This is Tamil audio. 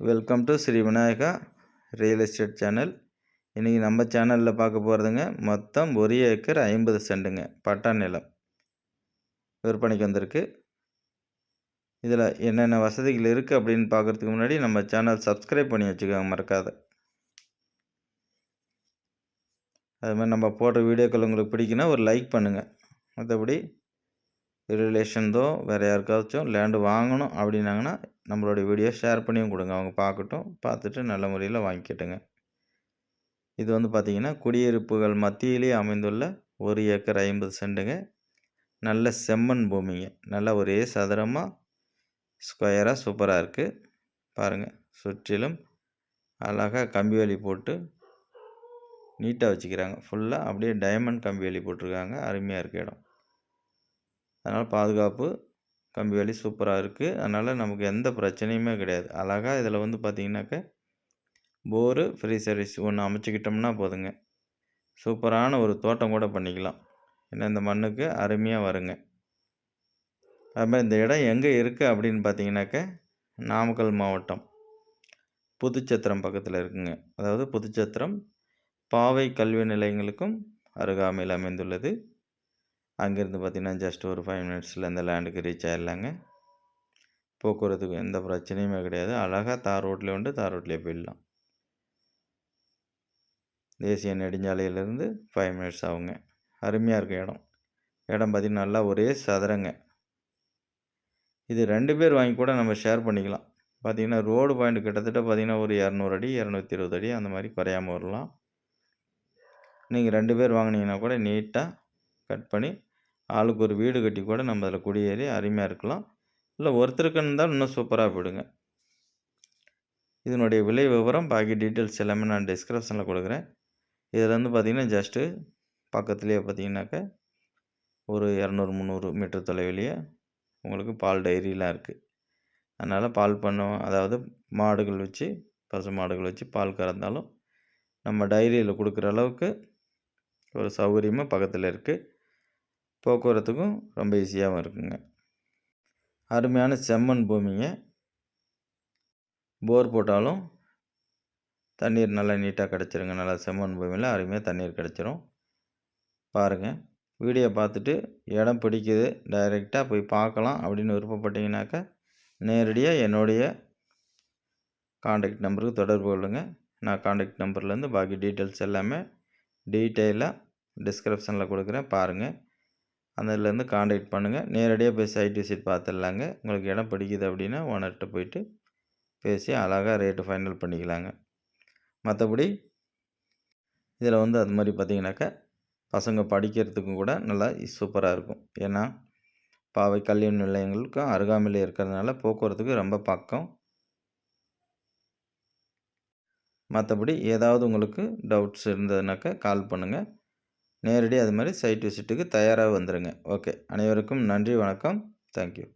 Welcome to Sri Vinayaka real estate channel இன்றைக்கி நம்ம சேனலில் பார்க்க போகிறதுங்க மொத்தம் ஒரு ஏக்கர் ஐம்பது சென்டுங்க பட்டா நிலம். விற்பனைக்கு வந்திருக்கு. இதில் என்னென்ன வசதிகள் இருக்குது அப்படின்னு பார்க்குறதுக்கு முன்னாடி நம்ம சேனல் சப்ஸ்கிரைப் பண்ணி வச்சுக்கோங்க மறக்காத. அது மாதிரி நம்ம போடுற வீடியோக்கள் உங்களுக்கு பிடிக்குன்னா ஒரு லைக் பண்ணுங்கள் மற்றபடி ரிலேஷன்தோ வேறு யாருக்காச்சும் லேண்டு வாங்கணும் அப்படின்னாங்கன்னா நம்மளுடைய வீடியோ ஷேர் பண்ணியும் கொடுங்க. அவங்க பார்க்கட்டும் பார்த்துட்டு நல்ல முறையில் வாங்கிக்கட்டுங்க. இது வந்து பார்த்திங்கன்னா குடியிருப்புகள் மத்தியிலேயே அமைந்துள்ள ஒரு ஏக்கர் ஐம்பது சென்ட்டுங்க நல்ல செம்மண் பூமிங்க. நல்லா ஒரே சதுரமாக ஸ்கொயராக சூப்பராக இருக்குது பாருங்கள் சுற்றிலும் அழகாக கம்பி வேலி போட்டு நீட்டாக வச்சுக்கிறாங்க. ஃபுல்லாக அப்படியே டைமண்ட் கம்பி வேலி போட்டிருக்காங்க. அருமையாக இருக்க இடம். அதனால் பாதுகாப்பு கம்பி வேலி சூப்பராக இருக்குது அதனால் நமக்கு எந்த பிரச்சனையுமே கிடையாது. அழகாக இதில் வந்து பார்த்திங்கனாக்க போரு ஃப்ரீ சர்வீஸ் ஒன்று அமைச்சிக்கிட்டோம்னா போதுங்க. சூப்பரான ஒரு தோட்டம் கூட பண்ணிக்கலாம். ஏன்னா இந்த மண்ணுக்கு அருமையாக வருங்க. அதுமாதிரி இந்த இடம் எங்கே இருக்குது அப்படின்னு பார்த்தீங்கன்னாக்க நாமக்கல் மாவட்டம். புதுச்சத்திரம் பக்கத்தில் இருக்குங்க. அதாவது புதுச்சத்திரம் பாவை கல்வி நிலையங்களுக்கும் அருகாமையில் அமைந்துள்ளது. அங்கேருந்து பார்த்திங்கன்னா ஜஸ்ட் ஒரு ஃபைவ் மினிட்ஸில் இந்த லேண்டுக்கு ரீச் ஆகிடலாங்க போக்குவரத்துக்கு எந்த பிரச்சனையுமே கிடையாது. அழகாக தார் ரோட்லேயே உண்டு தார் ரோட்லேயே போயிடலாம். தேசிய நெடுஞ்சாலையிலேருந்து ஃபைவ் மினிட்ஸ் ஆகுங்க. அருமையாக இருக்கும் இடம். இடம் பார்த்திங்கன்னா நல்லா ஒரே சதுரங்க. இது ரெண்டு பேர் வாங்கி கூட நம்ம ஷேர் பண்ணிக்கலாம். பார்த்திங்கன்னா ரோடு பாயிண்ட் கிட்டத்தட்ட பார்த்திங்கன்னா ஒரு இரநூறு அடி இரநூத்தி இருபது அடி அந்த மாதிரி குறையாமல் வரலாம். நீங்கள் ரெண்டு பேர் வாங்கினீங்கன்னா கூட நீட்டாக கட் பண்ணி ஆளுக்கு ஒரு வீடு கட்டி கூட நம்ம அதில் குடியேறி அருமையாக இருக்கலாம். இல்லை ஒருத்தருக்கு இருந்தாலும் இன்னும் சூப்பராக போயிடுங்க. இதனுடைய விலை விவரம் பாக்கி டீட்டெயில்ஸ் எல்லாமே நான் டிஸ்கிரிப்ஷனில் கொடுக்குறேன். இதில் வந்து பார்த்திங்கன்னா ஜஸ்ட்டு பக்கத்துலேயே பார்த்தீங்கன்னாக்க ஒரு இரநூறு முந்நூறு மீட்டர் தொலைவிலேயே உங்களுக்கு பால் டைரியெலாம் இருக்குது அதனால் பால் பண்ணுவோம் அதாவது மாடுகள் வச்சு பசு மாடுகள் வச்சு பால் கறந்தாலும் நம்ம டைரியில் கொடுக்குற அளவுக்கு ஒரு சௌகரியமாக பக்கத்தில் இருக்குது போக்குவரத்துக்கும் ரொம்ப ஈஸியாகவும் இருக்குங்க. அருமையான செம்மண் பூமிங்க. போர் போட்டாலும் தண்ணீர் நல்லா நீட்டாக கிடச்சிருங்க. நல்லா செம்மண் பூமியில் அருமையாக தண்ணீர் கிடச்சிரும். பாருங்கள் வீடியோ பார்த்துட்டு இடம் பிடிக்குது. டைரெக்டாக போய் பார்க்கலாம் அப்படின்னு விருப்பப்பட்டீங்கன்னாக்கா நேரடியாக என்னுடைய காண்டாக்ட் நம்பருக்கு தொடர்பு கொள்ளுங்கள் நான் காண்டாக்ட் நம்பர்லேருந்து பாக்கி டீட்டெயில்ஸ் எல்லாமே டீட்டெயிலாக டிஸ்கிரிப்ஷனில் கொடுக்குறேன். பாருங்கள் அதிலேருந்து காண்டாக்ட் பண்ணுங்கள் நேரடியாக போய் சைட் விசிட் பார்த்துடலாங்க உங்களுக்கு இடம் பிடிக்குது அப்படின்னா ஓனர்கிட்ட போயிட்டு பேசி அழகாக ரேட்டு ஃபைனல் பண்ணிக்கலாங்க. மற்றபடி இதில் வந்து அது மாதிரி பார்த்திங்கனாக்கா பசங்க படிக்கிறதுக்கும் கூட நல்லா சூப்பராக இருக்கும். ஏன்னா பாவை கல்யாண நிலையங்களுக்கும் அருகாமையில் இருக்கிறதுனால போக்குவரத்துக்கு ரொம்ப பக்கம். மற்றபடி ஏதாவது உங்களுக்கு டவுட்ஸ் இருந்ததுனாக்கா கால் பண்ணுங்கள் நேரடி அது மாதிரி சைட் விசிட்டுக்கு தயாராக வந்துடுங்க ஓகே அனைவருக்கும் நன்றி வணக்கம். தேங்க்யூ